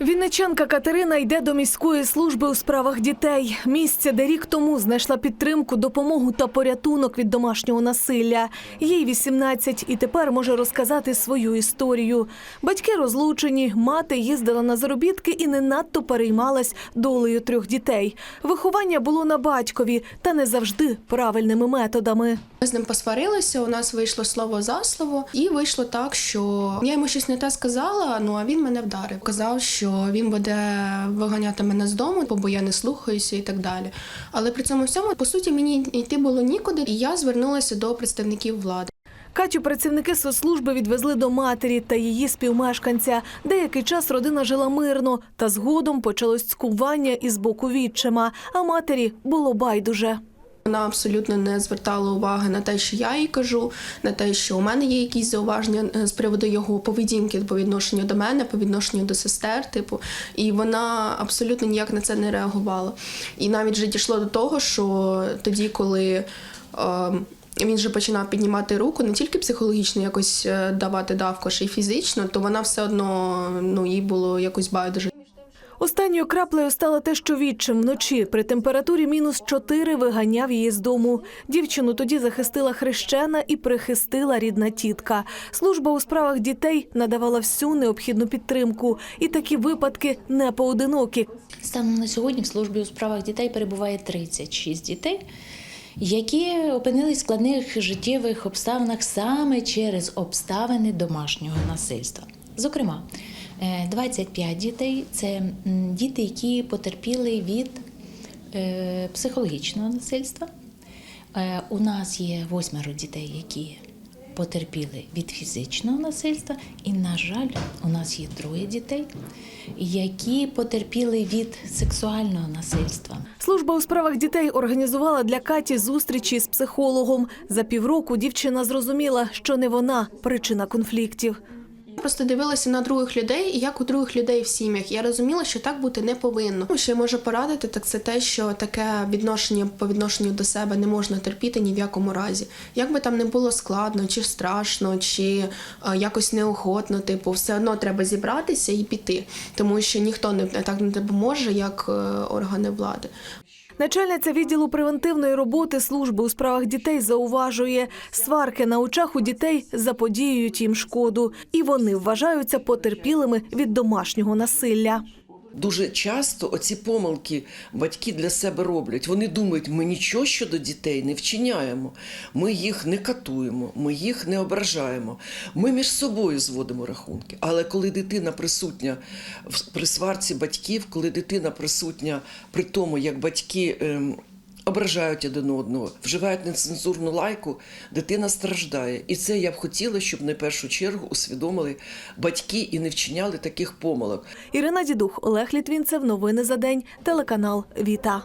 Вінничанка Катерина йде до міської служби у справах дітей. Місце, де рік тому знайшла підтримку, допомогу та порятунок від домашнього насилля. Їй 18 і тепер може розказати свою історію. Батьки розлучені, мати їздила на заробітки і не надто переймалась долею трьох дітей. Виховання було на батькові та не завжди правильними методами. Ми з ним посварилися, у нас вийшло слово за слово, і вийшло так, що я йому щось не те сказала, ну а він мене вдарив. Казав, що він буде виганяти мене з дому, бо я не слухаюся і так далі. Але при цьому всьому, по суті, мені йти було нікуди, і я звернулася до представників влади. Катю працівники соцслужби відвезли до матері та її співмешканця. Деякий час родина жила мирно, та згодом почалось цькування із боку відчима, а матері було байдуже. Вона абсолютно не звертала уваги на те, що я їй кажу, на те, що у мене є якісь зауваження е, з приводу його поведінки по відношенню до мене, по відношенню до сестер, типу, і вона абсолютно ніяк на це не реагувала. І навіть вже дійшло до того, що тоді, коли. Е, він же починав піднімати руку, не тільки психологічно якось е, давати давку, ще й фізично, то вона все одно ну їй було якось байдуже. Останньою краплею стало те, що відчим вночі при температурі мінус 4 виганяв її з дому. Дівчину тоді захистила хрещена і прихистила рідна тітка. Служба у справах дітей надавала всю необхідну підтримку, і такі випадки не поодинокі. Станом на сьогодні в службі у справах дітей перебуває 36 дітей, які опинились в складних життєвих обставинах саме через обставини домашнього насильства. Зокрема, 25 дітей це діти, які потерпіли від е, психологічного насильства. Е, У нас є восьмеро дітей, які потерпіли від фізичного насильства, і, на жаль, у нас є троє дітей, які потерпіли від сексуального насильства. Служба у справах дітей організувала для Каті зустрічі з психологом. За півроку дівчина зрозуміла, що не вона причина конфліктів. Просто дивилася на других людей, і як у других людей в сім'ях. Я розуміла, що так бути не повинно. Що я можу порадити, так це те, що таке відношення по відношенню до себе не можна терпіти ні в якому разі. Як би там не було складно, чи страшно, чи е, якось неохотно, типу, все одно треба зібратися і піти, тому що ніхто не так не допоможе, як е, органи влади. Начальниця відділу превентивної роботи служби у справах дітей зауважує, сварки на очах у дітей заподіюють їм шкоду, і вони вважаються потерпілими від домашнього насилля. Дуже часто оці помилки батьки для себе роблять. Вони думають, ми нічого щодо дітей не вчиняємо, ми їх не катуємо, ми їх не ображаємо. Ми між собою зводимо рахунки. Але коли дитина присутня при сварці батьків, коли дитина присутня при тому, як батьки. Ображають один одного, вживають нецензурну лайку, дитина страждає. І це я б хотіла, щоб на першу чергу усвідомили батьки і не вчиняли таких помилок. Ірина Дідух, Олег Літвінцев. Новини за день. Телеканал Віта.